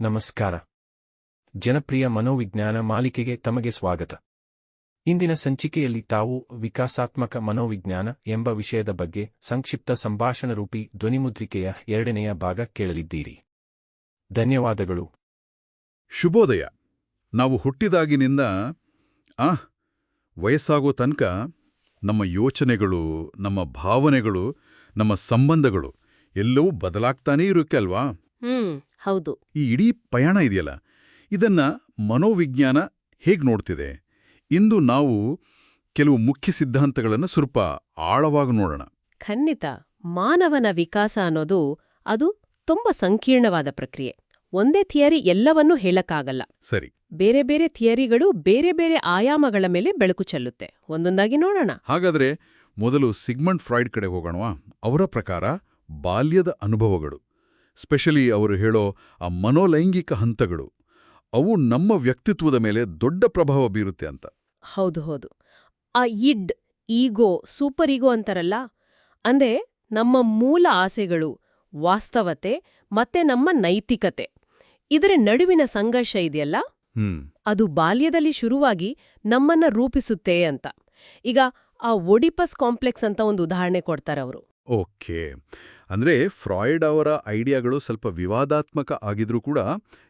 ನಮಸ್ಕಾರ. ಜನಪ್ರಿಯ ಮನೋವಿಜ್ಞಾನ ಮಾಲಿಕೆಗೆ ತಮಗೆ ಸ್ವಾಗತ. ಇಂದಿನ ಸಂಚಿಕೆಯಲ್ಲಿ ತಾವು ವಿಕಾಸಾತ್ಮಕ ಮನೋವಿಜ್ಞಾನ ಎಂಬ ವಿಷಯದ ಬಗ್ಗೆ ಸಂಕ್ಷಿಪ್ತ ಸಂಭಾಷಣರೂಪಿ ಧ್ವನಿಮುದ್ರಿಕೆಯ ಎರಡನೆಯ ಭಾಗ ಕೇಳಲಿದ್ದೀರಿ. ಧನ್ಯವಾದಗಳು. ಶುಭೋದಯ. ನಾವು ಹುಟ್ಟಿದಾಗಿನಿಂದ, ಆ, ವಯಸ್ಸಾಗೋ ತನಕ ನಮ್ಮ ಯೋಚನೆಗಳು, ನಮ್ಮ ಭಾವನೆಗಳು, ನಮ್ಮ ಸಂಬಂಧಗಳು ಎಲ್ಲವೂ ಬದಲಾಗ್ತಾನೇ ಇರುತ್ತೆ ಅಲ್ವಾ ಹ್ಮ್ ಹೌದು. ಈ ಇಡೀ ಪಯಣ ಇದೆಯಲ್ಲ ಇದನ್ನ ಮನೋವಿಜ್ಞಾನ ಹೇಗ್ ನೋಡ್ತಿದೆ? ಇಂದು ನಾವು ಕೆಲವು ಮುಖ್ಯ ಸಿದ್ಧಾಂತಗಳನ್ನು ಸ್ವಲ್ಪ ಆಳವಾಗಿ ನೋಡೋಣ. ಖಂಡಿತ ಮಾನವನ ವಿಕಾಸ ಅನ್ನೋದು ಅದು ತುಂಬಾ ಸಂಕೀರ್ಣವಾದ ಪ್ರಕ್ರಿಯೆ. ಒಂದೇ ಥಿಯರಿ ಎಲ್ಲವನ್ನೂ ಹೇಳಕ್ಕಾಗಲ್ಲ. ಸರಿ. ಬೇರೆ ಬೇರೆ ಥಿಯರಿಗಳು ಬೇರೆ ಬೇರೆ ಆಯಾಮಗಳ ಮೇಲೆ ಬೆಳಕು ಚೆಲ್ಲುತ್ತೆ. ಒಂದೊಂದಾಗಿ ನೋಡೋಣ. ಹಾಗಾದ್ರೆ ಮೊದಲು ಸಿಗ್ಮಂಡ್ ಫ್ರಾಯ್ಡ್ ಕಡೆ ಹೋಗೋಣವಾ? ಅವರ ಪ್ರಕಾರ ಬಾಲ್ಯದ ಅನುಭವಗಳು. ಸ್ಪೆಷಲಿ ಅವರು ಹೇಳೋ ಆ ಮನೋಲೈಂಗಿಕ ಹಂತಗಳು ಅವು ನಮ್ಮ ವ್ಯಕ್ತಿತ್ವದ ಮೇಲೆ ದೊಡ್ಡ ಪ್ರಭಾವ ಬೀರುತ್ತೆ ಅಂತ. ಹೌದು ಹೌದು. ಆ ಇಡ್ ಈಗೋ ಸೂಪರ್ ಈಗೋ ಅಂತಾರಲ್ಲ ಅಂದ್ರೆ ನಮ್ಮ ಮೂಲ ಆಸೆಗಳು ವಾಸ್ತವತೆ ಮತ್ತೆ ನಮ್ಮ ನೈತಿಕತೆ. ಇದರ ನಡುವಿನ ಸಂಘರ್ಷ ಇದೆಯಲ್ಲ? ಅದು ಬಾಲ್ಯದಲ್ಲಿ ಶುರುವಾಗಿ ನಮ್ಮನ್ನ ರೂಪಿಸುತ್ತೆ ಅಂತ. ಈಗ ಆ ಒಡಿಪಸ್ ಕಾಂಪ್ಲೆಕ್ಸ್ ಅಂತ ಒಂದು ಉದಾಹರಣೆ ಕೊಡ್ತಾರೆ ಅವರು. ಓಕೆ. ಅಂದ್ರೆ ಫ್ರಾಯ್ಡ್ ಅವರ ಐಡಿಯಾಗಳು ಸ್ವಲ್ಪ ವಿವಾದಾತ್ಮಕ ಆಗಿದ್ರೂ ಕೂಡ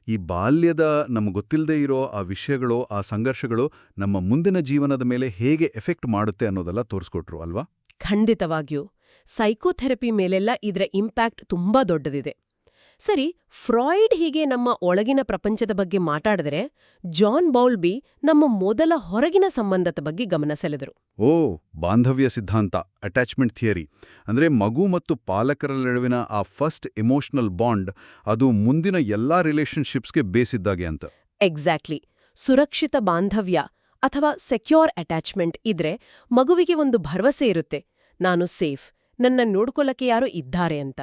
ಈ ಬಾಲ್ಯದ ನಮ್ಗೆ ಗೊತ್ತಿಲ್ಲದೆ ಇರೋ ಆ ವಿಷಯಗಳು, ಆ ಸಂಘರ್ಷಗಳು ನಮ್ಮ ಮುಂದಿನ ಜೀವನದ ಮೇಲೆ ಹೇಗೆ ಎಫೆಕ್ಟ್ ಮಾಡುತ್ತೆ ಅನ್ನೋದೆಲ್ಲ ತೋರಿಸ್ಕೊಟ್ರು, ಅಲ್ವಾ? ಖಂಡಿತವಾಗಿಯೂ. ಸೈಕೋಥೆರಪಿ ಮೇಲೆಲ್ಲ ಇದರ ಇಂಪ್ಯಾಕ್ಟ್ ತುಂಬಾ ದೊಡ್ಡದಿದೆ. ಸರಿ ಫ್ರಾಯ್ಡ್ ಹೀಗೆ ನಮ್ಮ ಒಳಗಿನ ಪ್ರಪಂಚದ ಬಗ್ಗೆ ಮಾತಾಡಿದ್ರೆ ಜಾನ್ ಬೌಲ್ಬಿ ನಮ್ಮ ಮೊದಲ ಹೊರಗಿನ ಸಂಬಂಧದ ಬಗ್ಗೆ ಗಮನ ಸೆಳೆದರು. ಓ ಬಾಂಧವ್ಯ ಸಿದ್ಧಾಂತ ಅಟ್ಯಾಚ್ಮೆಂಟ್ ಥಿಯರಿ ಅಂದ್ರೆ ಮಗು ಮತ್ತು ಪಾಲಕರ ನಡುವಿನ ಆ ಫಸ್ಟ್ ಎಮೋಷನಲ್ ಬಾಂಡ್ ಅದು ಮುಂದಿನ ಎಲ್ಲಾ ರಿಲೇಷನ್ಶಿಪ್ಸ್ಗೆ ಬೇಸಿದ್ದಾಗೆ ಅಂತ. ಎಕ್ಸಾಕ್ಟ್ಲಿ ಸುರಕ್ಷಿತ ಬಾಂಧವ್ಯ ಅಥವಾ ಸೆಕ್ಯೂರ್ ಅಟ್ಯಾಚ್ಮೆಂಟ್ ಇದ್ರೆ ಮಗುವಿಗೆ ಒಂದು ಭರವಸೆ ಇರುತ್ತೆ. ನಾನು ಸೇಫ್ ನನ್ನ ನೋಡ್ಕೊಳ್ಳಕ್ಕೆ ಯಾರೋ ಇದ್ದಾರೆ ಅಂತ.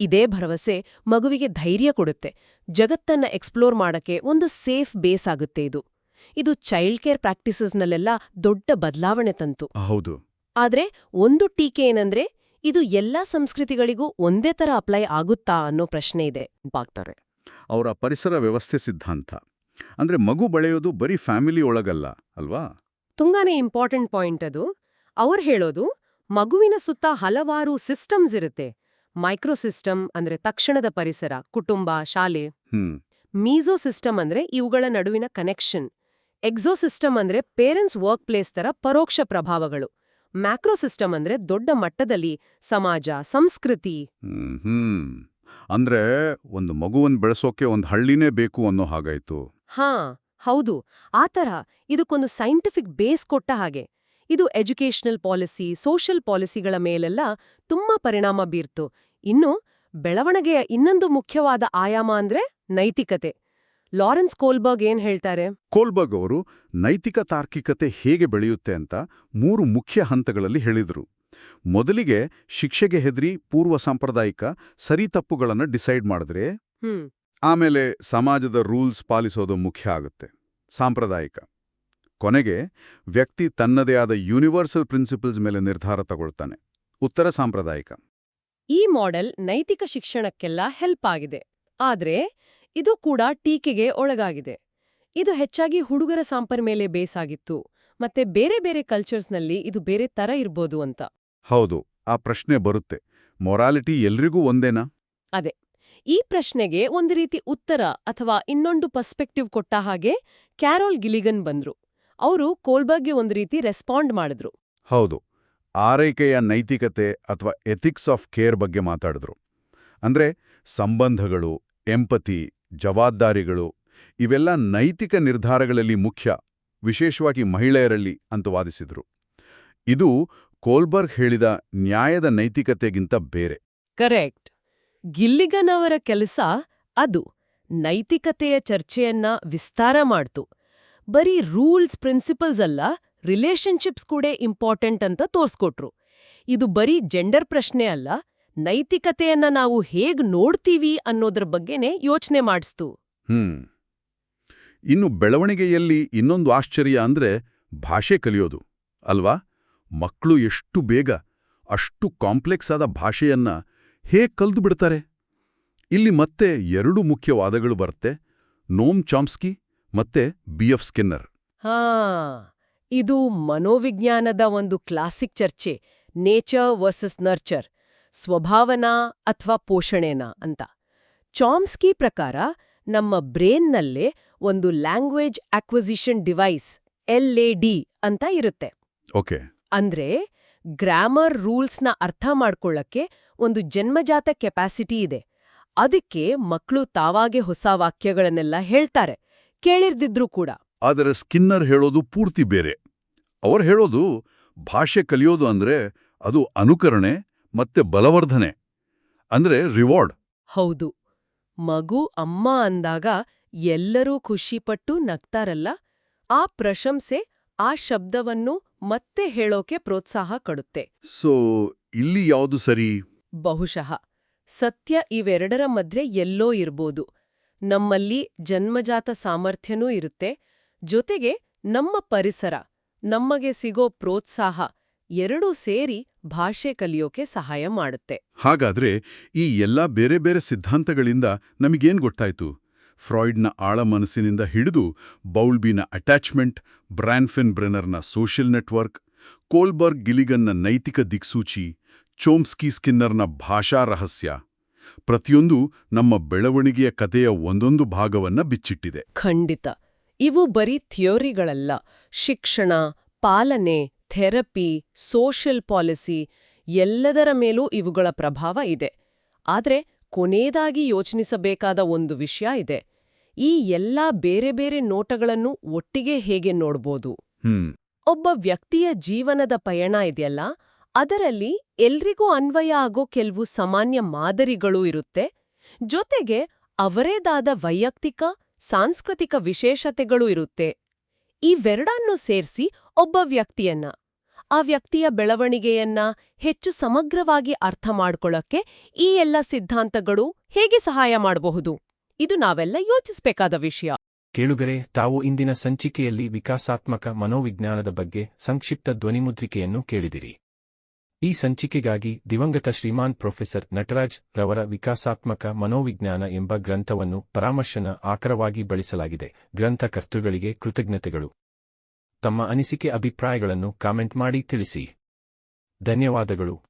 ಇದೇ ಭರವಸೆ ಮಗುವಿಗೆ ಧೈರ್ಯ ಕೊಡುತ್ತೆ. ಜಗತ್ತನ್ನ ಎಕ್ಸ್ಪ್ಲೋರ್ ಮಾಡಕ್ಕೆ ಒಂದು ಸೇಫ್ ಬೇಸ್ ಆಗುತ್ತೆ ಇದು. ಇದು ಚೈಲ್ಡ್ ಕೇರ್ ಪ್ರಾಕ್ಟೀಸಸ್ನಲ್ಲೆಲ್ಲ ದೊಡ್ಡ ಬದಲಾವಣೆ ತಂತು. ಹೌದು. ಆದ್ರೆ ಒಂದು ಟೀಕೆ ಏನಂದ್ರೆ ಇದು ಎಲ್ಲಾ ಸಂಸ್ಕೃತಿಗಳಿಗೂ ಒಂದೇ ತರ ಅಪ್ಲೈ ಆಗುತ್ತಾ ಅನ್ನೋ ಪ್ರಶ್ನೆ ಇದೆ. ಬಾಗ್ತಾರೆ ಅವರ ಪರಿಸರ ವ್ಯವಸ್ಥೆ ಸಿದ್ಧಾಂತ. ಅಂದ್ರೆ ಮಗು ಬೆಳೆಯೋದು ಬರೀ ಫ್ಯಾಮಿಲಿ ಒಳಗಲ್ಲ ಅಲ್ವಾ? ತುಂಬಾನೇ ಇಂಪಾರ್ಟೆಂಟ್ ಪಾಯಿಂಟ್ ಅದು. ಅವ್ರು ಹೇಳೋದು ಮಗುವಿನ ಸುತ್ತ ಹಲವಾರು ಸಿಸ್ಟಮ್ಸ್ ಇರುತ್ತೆ. ಮೈಕ್ರೋ ಸಿಸ್ಟಮ್ ಅಂದ್ರೆ ತಕ್ಷಣದ ಪರಿಸರ ಕುಟುಂಬ ಶಾಲೆ. ಹ್ಮ್. ಮೀಸೋ ಸಿಸ್ಟಮ್ ಅಂದ್ರೆ ಇವುಗಳ ನಡುವಿನ ಕನೆಕ್ಷನ್ ಎಕ್ಸೋ ಸಿಸ್ಟಮ್ ಅಂದ್ರೆ ಪೇರೆಂಟ್ಸ್ ವರ್ಕ್ ಪ್ಲೇಸ್ ತರ ಪರೋಕ್ಷ ಪ್ರಭಾವಗಳು. ಮ್ಯಾಕ್ರೋ ಸಿಸ್ಟಮ್ ಅಂದ್ರೆ ದೊಡ್ಡ ಮಟ್ಟದಲ್ಲಿ ಸಮಾಜ ಸಂಸ್ಕೃತಿ. ಅಂದ್ರೆ ಒಂದು ಮಗುವನ್ ಬೆಳೆಸೋಕೆ ಒಂದು ಹಳ್ಳಿನೇ ಬೇಕು ಅನ್ನೋ ಹಾಗಾಯ್ತು. ಹಾ ಹೌದು. ಆತರ ಇದಕ್ಕೊಂದು ಸೈಂಟಿಫಿಕ್ ಬೇಸ್ ಕೊಟ್ಟ ಹಾಗೆ. ಇದು ಎಜುಕೇಷನಲ್ ಪಾಲಿಸಿ ಸೋಷಿಯಲ್ ಪಾಲಿಸಿಗಳ ಮೇಲೆಲ್ಲ ತುಂಬಾ ಪರಿಣಾಮ ಬೀರ್ತು. ಇನ್ನು ಬೆಳವಣಿಗೆಯ ಇನ್ನೊಂದು ಮುಖ್ಯವಾದ ಆಯಾಮ ಅಂದ್ರೆ ನೈತಿಕತೆ. ಲಾರೆನ್ಸ್ ಕೋಲ್ಬರ್ಗ್ ಏನ್ ಹೇಳ್ತಾರೆ? ಕೋಲ್ಬರ್ಗ್ ಅವರು ನೈತಿಕ ತಾರ್ಕಿಕತೆ ಹೇಗೆ ಬೆಳೆಯುತ್ತೆ ಅಂತ ಮೂರು ಮುಖ್ಯ ಹಂತಗಳಲ್ಲಿ ಹೇಳಿದರು. ಮೊದಲಿಗೆ ಶಿಕ್ಷೆಗೆ ಹೆದರಿ ಪೂರ್ವ ಸಾಂಪ್ರದಾಯಿಕ ಸರಿ ತಪ್ಪುಗಳನ್ನು ಡಿಸೈಡ್ ಮಾಡಿದ್ರೆ ಹ್ಮ್. ಆಮೇಲೆ ಸಮಾಜದ ರೂಲ್ಸ್ ಪಾಲಿಸೋದು ಮುಖ್ಯ ಆಗುತ್ತೆ ಸಾಂಪ್ರದಾಯಿಕ. ಕೊನೆಗೆ ವ್ಯಕ್ತಿ ತನ್ನದೇ ಆದ ಯೂನಿವರ್ಸಲ್ ಪ್ರಿನ್ಸಿಪಲ್ಸ್ ಮೇಲೆ ನಿರ್ಧಾರ ತಗೊಳ್ತಾನೆ. ಉತ್ತರ ಸಾಂಪ್ರದಾಯಿಕ. ಈ ಮಾಡೆಲ್ ನೈತಿಕ ಶಿಕ್ಷಣಕ್ಕೆಲ್ಲ ಹೆಲ್ಪ್ ಆಗಿದೆ. ಆದರೆ ಇದು ಕೂಡ ಟೀಕೆಗೆ ಒಳಗಾಗಿದೆ. ಇದು ಹೆಚ್ಚಾಗಿ ಹುಡುಗರ ಸಾಂಪರ್ ಮೇಲೆ ಬೇಸಾಗಿತ್ತು ಮತ್ತೆ ಬೇರೆ ಬೇರೆ ಕಲ್ಚರ್ಸ್ನಲ್ಲಿ ಇದು ಬೇರೆ ತರ ಇರ್ಬೋದು ಅಂತ. ಹೌದು ಆ ಪ್ರಶ್ನೆ ಬರುತ್ತೆ. ಮೊರಾಲಿಟಿ ಎಲ್ರಿಗೂ ಒಂದೇನಾ? ಅದೇ. ಈ ಪ್ರಶ್ನೆಗೆ ಒಂದು ರೀತಿ ಉತ್ತರ ಅಥವಾ ಇನ್ನೊಂದು ಪರ್ಸ್ಪೆಕ್ಟಿವ್ ಕೊಟ್ಟ ಹಾಗೆ ಕ್ಯಾರೋಲ್ ಗಿಲಿಗನ್ ಬಂದ್ರು. ಅವರು ಕೋಲ್ಬರ್ಗ್ಗೆ ಒಂದು ರೀತಿ ರೆಸ್ಪಾಂಡ್ ಮಾಡಿದ್ರು. ಹೌದು. ಆರೈಕೆಯ ನೈತಿಕತೆ ಅಥವಾ ಎಥಿಕ್ಸ್ ಆಫ್ ಕೇರ್ ಬಗ್ಗೆ ಮಾತಾಡಿದ್ರು. ಅಂದ್ರೆ ಸಂಬಂಧಗಳು ಎಂಪತಿ ಜವಾಬ್ದಾರಿಗಳು ಇವೆಲ್ಲ ನೈತಿಕ ನಿರ್ಧಾರಗಳಲ್ಲಿ ಮುಖ್ಯ ವಿಶೇಷವಾಗಿ ಮಹಿಳೆಯರಲ್ಲಿ ಅಂತ ವಾದಿಸಿದ್ರು. ಇದು ಕೋಲ್ಬರ್ಗ್ ಹೇಳಿದ ನ್ಯಾಯದ ನೈತಿಕತೆಗಿಂತ ಬೇರೆ. ಕರೆಕ್ಟ್. ಗಿಲ್ಲಿಗನವರ ಅವರ ಕೆಲಸ ಅದು. ನೈತಿಕತೆಯ ಚರ್ಚೆಯನ್ನ ವಿಸ್ತಾರ ಮಾಡ್ತು. ಬರೀ ರೂಲ್ಸ್, ಪ್ರಿನ್ಸಿಪಲ್ಸ್ ಅಲ್ಲ, ರಿಲೇಷನ್ಶಿಪ್ಸ್ ಕೂಡ ಇಂಪಾರ್ಟೆಂಟ್ ಅಂತ ತೋರ್ಸ್ಕೊಟ್ರು. ಇದು ಬರೀ ಜೆಂಡರ್ ಪ್ರಶ್ನೆ ಅಲ್ಲ, ನೈತಿಕತೆಯನ್ನ ನಾವು ಹೇಗ್ ನೋಡ್ತೀವಿ ಅನ್ನೋದ್ರ ಬಗ್ಗೆನೇ ಯೋಚನೆ ಮಾಡಿಸ್ತು. ಹ್ಮ್. ಇನ್ನು ಬೆಳವಣಿಗೆಯಲ್ಲಿ ಇನ್ನೊಂದು ಆಶ್ಚರ್ಯ ಅಂದ್ರೆ ಭಾಷೆ ಕಲಿಯೋದು, ಅಲ್ವಾ? ಮಕ್ಕಳು ಎಷ್ಟು ಬೇಗ, ಅಷ್ಟು ಕಾಂಪ್ಲೆಕ್ಸ್ ಆದ ಭಾಷೆಯನ್ನ ಹೇಗ್ ಕಲ್ದು ಬಿಡ್ತಾರೆ? ಇಲ್ಲಿ ಮತ್ತೆ ಎರಡು ಮುಖ್ಯ ವಾದಗಳು ಬರುತ್ತೆ, ನೋಮ್ ಚಾಮ್ಸ್ಕಿ ಮತ್ತೆ ಬಿ ಎಫ್ ಸ್ಕಿನ್ನರ್. ಹಾ ಇದು ಮನೋವಿಜ್ಞಾನದ ಒಂದು ಕ್ಲಾಸಿಕ್ ಚರ್ಚೆ ನೇಚರ್ ವರ್ಸಸ್ ನರ್ಚರ್ ಸ್ವಭಾವನಾ ಅಥವಾ ಪೋಷಣೆನಾ ಅಂತ. ಚಾಮ್ಸ್ಕಿ ಪ್ರಕಾರ ನಮ್ಮ ಬ್ರೇನ್ನಲ್ಲೇ ಒಂದು language acquisition device L A D ಅಂತ ಇರುತ್ತೆ. ಓಕೆ. ಅಂದ್ರೆ ಗ್ರಾಮರ್ ರೂಲ್ಸ್ನ ಅರ್ಥ ಮಾಡ್ಕೊಳ್ಳಕ್ಕೆ ಒಂದು ಜನ್ಮಜಾತ ಕೆಪಾಸಿಟಿ ಇದೆ. ಅದಕ್ಕೆ ಮಕ್ಕಳು ತಾವಾಗೆ ಹೊಸ ವಾಕ್ಯಗಳನ್ನೆಲ್ಲ ಹೇಳ್ತಾರೆ. ಕೇಳಿರ್ದಿದ್ರೂ ಕೂಡ. ಆದರೆ ಸ್ಕಿನ್ನರ್ ಹೇಳೋದು ಪೂರ್ತಿ ಬೇರೆ. ಅವರು ಹೇಳೋದು ಭಾಷೆ ಕಲಿಯೋದು ಅಂದ್ರೆ ಅದು ಅನುಕರಣೆ ಮತ್ತೆ ಬಲವರ್ಧನೆ ಅಂದ್ರೆ ರಿವಾರ್ಡ್. ಹೌದು. ಮಗು ಅಮ್ಮ ಅಂದಾಗ ಎಲ್ಲರೂ ಖುಷಿಪಟ್ಟು ನಗ್ತಾರಲ್ಲ ಆ ಪ್ರಶಂಸೆ ಆ ಶಬ್ದವನ್ನು ಮತ್ತೆ ಹೇಳೋಕೆ ಪ್ರೋತ್ಸಾಹ ಕೊಡುತ್ತೆ. ಸೊ ಇಲ್ಲಿ ಯಾವುದು ಸರಿ? ಬಹುಶಃ. ಸತ್ಯ ಇವೆರಡರ ಮಧ್ಯೆ ಎಲ್ಲೋ ಇರ್ಬೋದು. ನಮ್ಮಲ್ಲಿ ಜನ್ಮಜಾತ ಸಾಮರ್ಥ್ಯನೂ ಇರುತ್ತೆ. ಜೊತೆಗೆ ನಮ್ಮ ಪರಿಸರ, ನಮಗೆ ಸಿಗೋ ಪ್ರೋತ್ಸಾಹ ಎರಡೂ ಸೇರಿ ಭಾಷೆ ಕಲಿಯೋಕೆ ಸಹಾಯ ಮಾಡುತ್ತೆ. ಹಾಗಾದ್ರೆ ಈ ಎಲ್ಲ ಬೇರೆ ಬೇರೆ ಸಿದ್ಧಾಂತಗಳಿಂದ ನಮಗೇನ್ ಗೊತ್ತಾಯ್ತು? ಫ್ರಾಯ್ಡ್ನ ಆಳ ಮನಸ್ಸಿನಿಂದ ಹಿಡಿದು ಬೌಲ್ಬಿನ ಅಟ್ಯಾಚ್ಮೆಂಟ್ ಬ್ರ್ಯಾನ್ಫೆನ್ ಬ್ರೆನರ್ನ ಸೋಷಿಯಲ್ ನೆಟ್ವರ್ಕ್, ಕೋಲ್ಬರ್ಗ್ ಗಿಲಿಗನ್ನ ನೈತಿಕ ದಿಕ್ಸೂಚಿ, ಚೋಮ್ಸ್ಕಿ ಸ್ಕಿನ್ನರ್ನ ಭಾಷಾ ರಹಸ್ಯ ಪ್ರತಿಯೊಂದು ನಮ್ಮ ಬೆಳವಣಿಗೆಯ ಕಥೆಯ ಒಂದೊಂದು ಭಾಗವನ್ನ ಬಿಚ್ಚಿಟ್ಟಿದೆ. ಖಂಡಿತ. ಇವು ಬರೀ ಥಿಯೋರಿಗಳಲ್ಲ. ಶಿಕ್ಷಣ ಪಾಲನೆ ಥೆರಪಿ ಸೋಷಿಯಲ್ ಪಾಲಿಸಿ ಎಲ್ಲದರ ಮೇಲೂ ಇವುಗಳ ಪ್ರಭಾವ ಇದೆ. ಆದರೆ ಕೊನೆಯದಾಗಿ ಯೋಚಿಸಬೇಕಾದ ಒಂದು ವಿಷಯ ಇದೆ. ಈ ಎಲ್ಲಾ ಬೇರೆ ಬೇರೆ ನೋಟಗಳನ್ನು ಒಟ್ಟಿಗೆ ಹೇಗೆ ನೋಡ್ಬೋದು? ಒಬ್ಬ ವ್ಯಕ್ತಿಯ ಜೀವನದ ಪಯಣ ಇದೆಯಲ್ಲ? ಅದರಲ್ಲಿ ಎಲ್ರಿಗೂ ಅನ್ವಯ ಆಗೋ ಕೆಲವು ಸಾಮಾನ್ಯ ಮಾದರಿಗಳು ಇರುತ್ತೆ. ಜೊತೆಗೆ ಅವರೇದಾದ ವೈಯಕ್ತಿಕ, ಸಾಂಸ್ಕೃತಿಕ ವಿಶೇಷತೆಗಳು ಇರುತ್ತೆ. ಇವೆರಡನ್ನೂ ಸೇರಿಸಿ ಒಬ್ಬ ವ್ಯಕ್ತಿಯನ್ನ, ಆ ವ್ಯಕ್ತಿಯ ಬೆಳವಣಿಗೆಯನ್ನ ಹೆಚ್ಚು ಸಮಗ್ರವಾಗಿ ಅರ್ಥ ಮಾಡ್ಕೊಳ್ಳೋಕ್ಕೆ ಈ ಎಲ್ಲ ಸಿದ್ಧಾಂತಗಳು ಹೇಗೆ ಸಹಾಯ ಮಾಡಬಹುದು? ಇದು ನಾವೆಲ್ಲ ಯೋಚಿಸಬೇಕಾದ ವಿಷಯ. ಕೇಳುಗರೆ, ತಾವು ಇಂದಿನ ಸಂಚಿಕೆಯಲ್ಲಿ ವಿಕಾಸಾತ್ಮಕ ಮನೋವಿಜ್ಞಾನದ ಬಗ್ಗೆ ಸಂಕ್ಷಿಪ್ತ ಧ್ವನಿಮುದ್ರಿಕೆಯನ್ನು ಕೇಳಿದಿರಿ. ಈ ಸಂಚಿಕೆಗಾಗಿ ದಿವಂಗತ ಶ್ರೀಮಾನ್ ಪ್ರೊಫೆಸರ್ ನಟರಾಜ್ ರವರ ವಿಕಾಸಾತ್ಮಕ ಮನೋವಿಜ್ಞಾನ ಎಂಬ ಗ್ರಂಥವನ್ನು ಪರಾಮರ್ಶನ ಆಕರವಾಗಿ ಬಳಸಲಾಗಿದೆ. ಗ್ರಂಥಕರ್ತೃಗಳಿಗೆ ಕೃತಜ್ಞತೆಗಳು. ತಮ್ಮ ಅನಿಸಿಕೆ ಅಭಿಪ್ರಾಯಗಳನ್ನು ಕಾಮೆಂಟ್ ಮಾಡಿ ತಿಳಿಸಿ. ಧನ್ಯವಾದಗಳು.